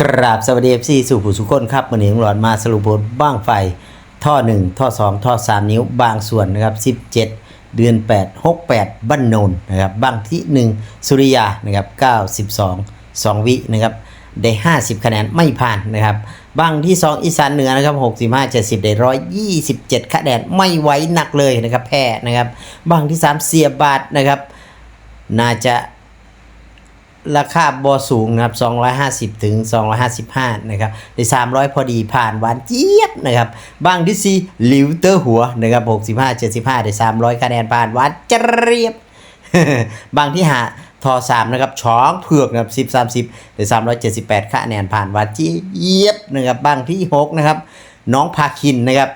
กราบสวัสดีเอฟซีสู่ผู้สุคนครับวันนี้หลอนมาสรุปผลบ้างไฟ ท่อ 1 ท่อ 2 ท่อ 3 นิ้วบางส่วนนะครับ17 เดือน 8 68 บ้านโนนนะครับบางที่ 1 สุริยานะครับ92 2 วินะครับได้ 50 คะแนนไม่ผ่านนะครับบางที่ 2 อีสานเหนือนะครับ65 70 ได้ 127 คะแนนไม่ไหวหนักเลยนะครับแพ้นะครับบางที่ 3 เสียบาทนะครับน่าจะ ราคาบอสูงนะครับ250ถึง255นะครับใน300 พอดีผ่านหวานเจี๊ยบนะครับบางที่ซีหลิวเตอร์หัวนะครับ65 75ได้300คะแนนผ่านหวานเจี๊ยบบางที่หาทอ3นะครับช้องเผือกนะครับ10 30ได้378คะแนนผ่านหวานเจี๊ยบนะครับบางที่6นะครับน้องพาคินนะครับ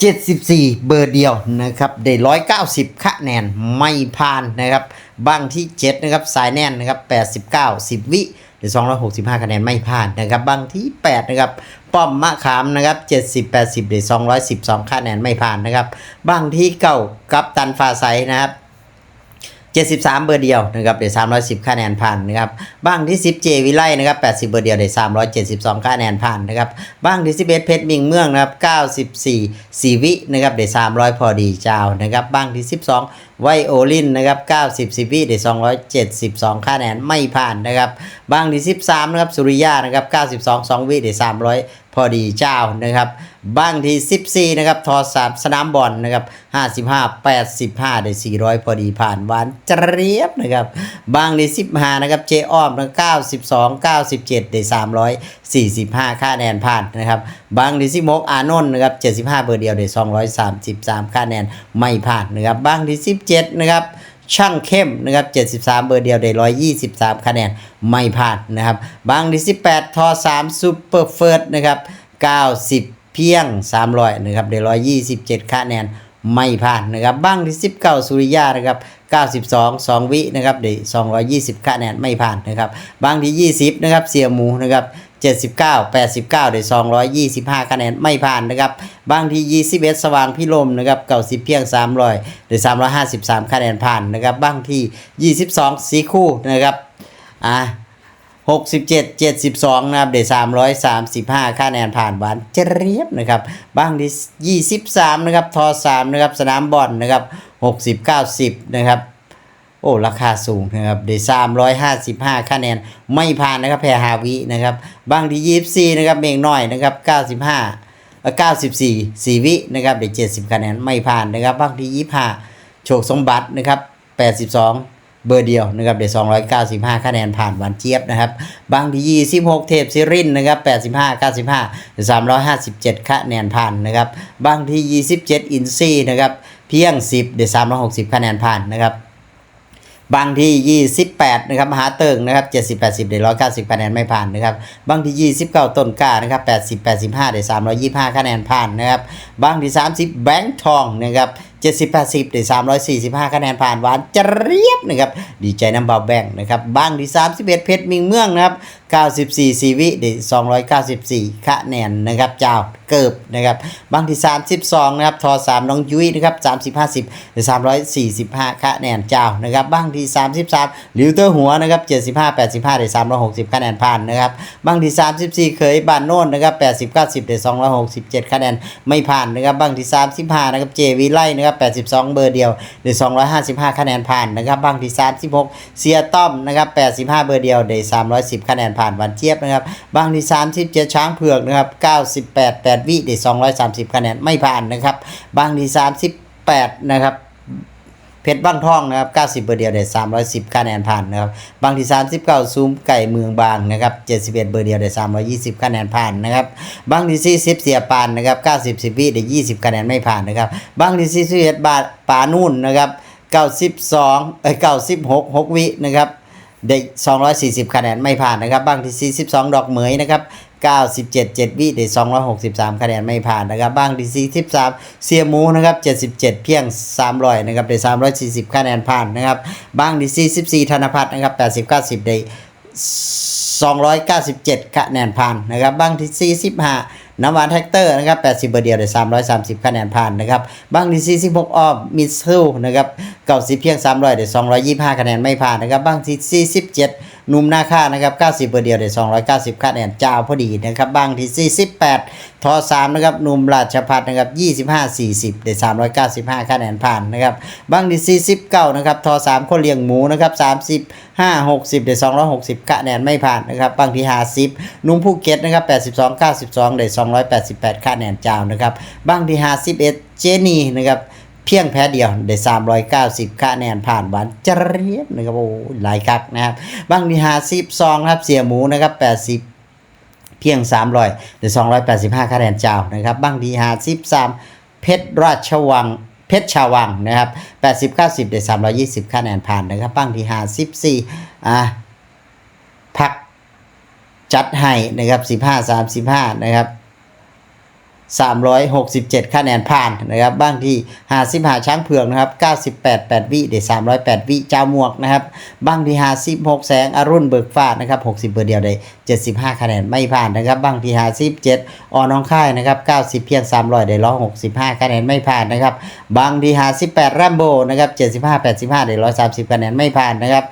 74เบอร์เดียวนะครับได้190คะแนนไม่ผ่านนะครับ บ้างที่ 7 นะครับ สายแน่นนะครับ 89 10 วิได้265 คะแนนไม่ผ่านนะครับบ้างที่ 8 นะครับ ป้อมมะขามนะครับ 70 80ได้212 คะแนนไม่ผ่านนะครับบ้างที่เก้ากับตันฟ้าไซนะครับ 73 เบอร์เดียวนะครับเดี๋ยว310คะแนนผ่านนะครับบ้างที่ 10 เจวิไลนะครับ80 เบอร์เดียวเดี๋ยว372คะแนนผ่านนะครับบ้างที่ 11 เพชรมิงเมืองนะครับ94 4วินะครับเดี๋ยว300 พอดีเจ้านะครับบ้างที่ 12 ไวโอลินนะครับ90 10วิเดี๋ยว272คะแนนไม่ผ่านนะครับบ้างที่ 13นะครับสุริยานะครับ92 2วิเดี๋ยว300 พอดีเจ้านะครับ บ้างที่14 นะครับ ทอสามสนามบอลนะครับ 55 85 ได้ 400 พอดีผ่านหวานเจี๊ยบนะครับบ้างที่15 นะครับ เจอ้อมนะ92 97 ได้ 345 ค่าแนนผ่านนะครับบ้างที่16อานนท์นะครับ 75 เบอร์เดียวได้ 233 ค่าแนนไม่ผ่านนะครับบ้างที่17 นะครับช่างเข้มนะครับ 73 เบอร์เดียวได้ 123 คะแนนไม่ผ่านนะครับ บางที่ 18 ทอ 3ซูเปอร์เฟิร์สนะครับ 90 เพียง 300นะครับได้127 คะแนนไม่ผ่านนะครับบ้างที่ 19 สุริยานะครับ92 2 วินะครับได้220 คะแนนไม่ผ่านนะครับบ้างที่ 20นะครับเสียหมูนะครับ79 89ได้225 คะแนนไม่ผ่านนะครับบางที่ 21 สว่างพิลมนะครับ90เพียง 300ได้353 คะแนนผ่านนะครับบางที่ 22 สีคู่นะครับอะ 67 72 นะครับ ได้335คะแนนผ่านหวานเจี๊ยบนะครับ บ้างที่23 นะครับ ทอ 3 นะครับ สนามบอลนะครับ 60 90 นะครับ โอ้ ราคาสูงนะครับ ได้355คะแนน ไม่ผ่านนะครับ แพรฮาวินะครับ บ้างที่24 นะครับ เมงน้อยนะครับ 95เอ่อ94 4 วินะครับ ได้70 คะแนน ไม่ผ่านนะครับ บ้างที่25 โชคสมบัตินะครับ 82 เบอร์เดียวนะครับได้295 คะแนนผ่านหวานเจี๊ยบนะครับบางที่26เทพซิรินนะครับ85 95ได้357คะแนนผ่านนะครับบางที่27อินซีนะครับเพียง10ได้360คะแนนผ่านนะครับบางที่ 28 นะครับมหาเติงนะครับ 70 80ได้190 คะแนนไม่ผ่านนะครับ บางที่ 29 ต้นกล้านะครับ 80 85ได้325 คะแนนผ่านนะครับ บางที่ 30 แบงค์ทองนะครับ 70 80ได้345 คะแนนผ่านหวานจะเจี๊ยบนะครับดีใจน้ำเบาแบ่งนะครับบ้างที่31 เพชรมิงเมืองนะครับ94 4วิได้294 คะแนนนะครับเจ้าเกิบนะครับบ้างที่ 32นะครับทอ3น้องยุ้ยนะครับ30 50ได้345 คะแนนเจ้านะครับบ้างที่ 33ลิวเตอร์หัวนะครับ75 85ได้360 คะแนนผ่านนะครับบ้างที่ 34 เคยบานโน่นนะครับ80 90ได้267 คะแนนไม่ผ่านนะครับบ้างที่ 35นะครับเจวีไล่นะครับ82 เบอร์เดียวได้255 คะแนนผ่านนะครับบางที่ 36 เสียต้อมนะครับ 85 เบอร์เดียวได้ 310 คะแนนผ่านวันเจี๊ยบนะครับบางที่ 37 ช้างเผือกนะครับ 98 8 วิได้ 230 คะแนนไม่ผ่านนะครับบางที่ 38 นะครับ เพชรบ้างทองนะครับ90เบอร์เดียวได้310คะแนนผ่านนะครับบางที่39ซูมไก่เมืองบางนะครับ71 เบอร์เดียวได้320คะแนนผ่านนะครับบางที่40เสียปานนะครับ90 10วิได้20คะแนนไม่ผ่านนะครับบางที่41บาทปานุ่นนะครับ92เอ้ย96 6วินะครับ ได้240 คะแนนไม่ผ่านนะครับบางที่ 42 ดอกเหมยนะครับ97 7วิได้263 คะแนนไม่ผ่านนะครับบางที่43เสียหมูนะครับ77 เพียง 300นะครับได้340 คะแนนผ่านนะครับบางที่44ธนพัฒน์นะครับ80 90ได้297 คะแนนผ่านนะครับบางที่45 น้ำหวานแท็กเตอร์นะครับ 80 เบอร์เดียวได้ 330 คะแนนผ่านนะครับบางที่46ออมมิสซูนะครับ90เพียง 300ได้225 คะแนนไม่ผ่านนะครับบางที่47 นุ่มหน้าค่านะครับ90เบอร์เดียวได้290คะแนนเจ้าพอดีนะครับบางที่48ทอ3นะครับนุ่มราชพัฒนะครับ25 40ได้395คะแนนผ่านนะครับบางที่49นะครับทอ3คนเลี้ยงหมูนะครับ35 60ได้260คะแนนไม่ผ่านนะครับบางที่50นุ่มภูเก็ตนะครับ82 92ได้288คะแนนเจ้านะครับบางที่51เจนี่นะครับ เพียงแพ้เดียวได้ 390คะแนนผ่านหวานเจรียบนะครับโอ้หลายคักนะครับบางที่52นะครับเสียหมูนะครับ80เพียง 300หรือ285คะแนนเจ้านะครับบางที53เพชรราชวังเพชรชาวังนะครับ80 90ได้320คะแนนผ่านนะครับบางที54อะพักจัดให้นะครับ15 35นะครับ 367 คะแนนผ่านนะครับ บ้างที่55ช้างเผือกนะครับ 98 8 วิเด308 วิเจ้าหมวกนะครับ บ้างที่56แสงอรุณเบิกฟ้านะครับ 60 เบอร์เดียวได้ 75 คะแนนไม่ผ่านนะครับ บ้างที่57ออน้องค่ายนะครับ 90 เพียง 300 ได้165คะแนนไม่ผ่านนะครับบางที่58แรมโบนะครับ75 85 ได้130คะแนนไม่ผ่านนะครับ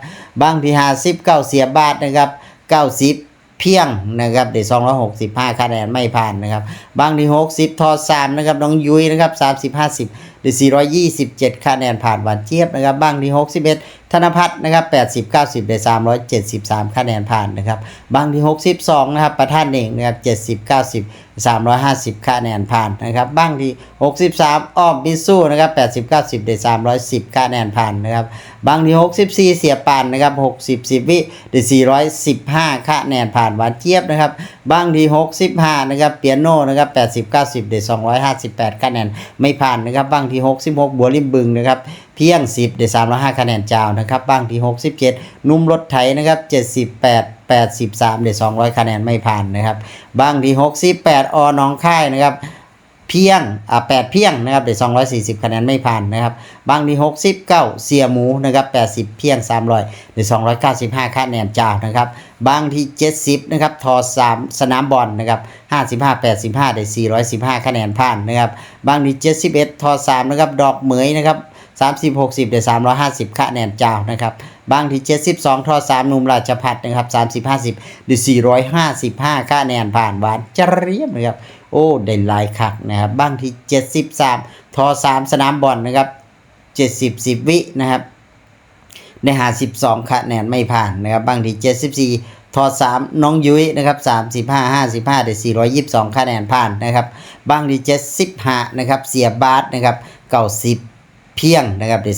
บางที่59เสียบาทนะครับ 90 เพียงนะครับเดี๋ยว265 คะแนนไม่ผ่านนะครับ บางที่ 60 ทอ3นะครับ น้องยุ้ยนะครับ30 50เดี๋ย427 คะแนนผ่านหวานเจี๊ยบนะครับบางที่ 61 ธนพัฒน์นะครับ 80 90เดี๋ย373 คะแนนผ่านนะครับบางที่ 62 นะครับ ประธานเองนะครับ 70 90 350 คะแนนผ่านนะครับบางที่ 63 อ้อมบิสู้นะครับ 80 90เดี๋ย310 คะแนนผ่านนะครับบางที่ 64 เสียปานนะครับ 60 10 วิเดี๋ยว415 คะแนนผ่านหวานเจี๊ยบนะครับบางที่ 65 นะครับเปียโนนะครับ 80 90เดี๋ย258 คะแนนไม่ผ่านนะครับบางที่ 66 บัวริมบึงนะครับเพียง 10เดี๋ยว305คะแนนเจ้านะครับบางที่ 67 นุ่มรถไถนะครับ78 83เดี๋ยว200 คะแนนไม่ผ่านนะครับบางที่ 68ออน้องค่ายนะครับ เพียงอ่า8เพียงนะครับเดี๋ยว240คะแนนไม่ผ่านนะครับบางที่69เสียหมูนะครับ80เพียง300เดี๋ยว295คะแนนจ้านะครับบางที่70นะครับทอ3สนามบอลนะครับ55 85เดี๋ยว415คะแนนผ่านนะครับบางที่71ทอ3นะครับดอกเหมยนะครับ30 60เดี๋ยว350คะแนนจ้านะครับบางที่72ทอ3หนุ่มราชพัฒน์นะครับ30 50เดี๋ยว455 คะแนนผ่านหวานจะเรียบนะครับ โอ้ได้หลายคักนะครับบางที่ 73 ทอ 3 สนามบอลนะครับ 70 10 วินะครับในหา 12คะแนนไม่ผ่านนะครับบางที่74 ทอ 3 น้องยุ้ยนะครับ35 55ได้422คะแนนผ่านนะครับบางที่75นะครับเสียบาสนะครับ90 เพียงนะครับได้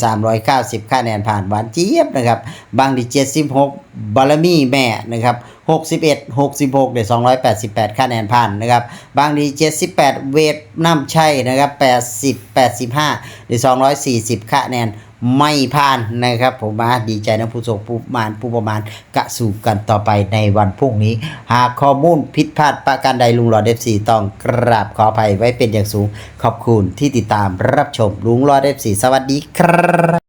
390คะแนนผ่านหวานเจี๊ยบนะครับบางที่76 บารมีแม่นะครับ61 66ได้288คะแนนผ่านนะครับบางที่78 เวทน้ำชัยนะครับ80 85ได้240คะแนน ไม่ผ่านนะครับ ผมมาดีใจนะผู้ส่งผู้มานผู้ประมาณกะสู่กันต่อไปในวันพรุ่งนี้ หากข้อมูลผิดพลาดประการใดลุงหลอดเอฟซีต้องกราบขออภัยไว้เป็นอย่างสูง ขอบคุณที่ติดตามรับชมลุงหลอดเอฟซีสวัสดีครับ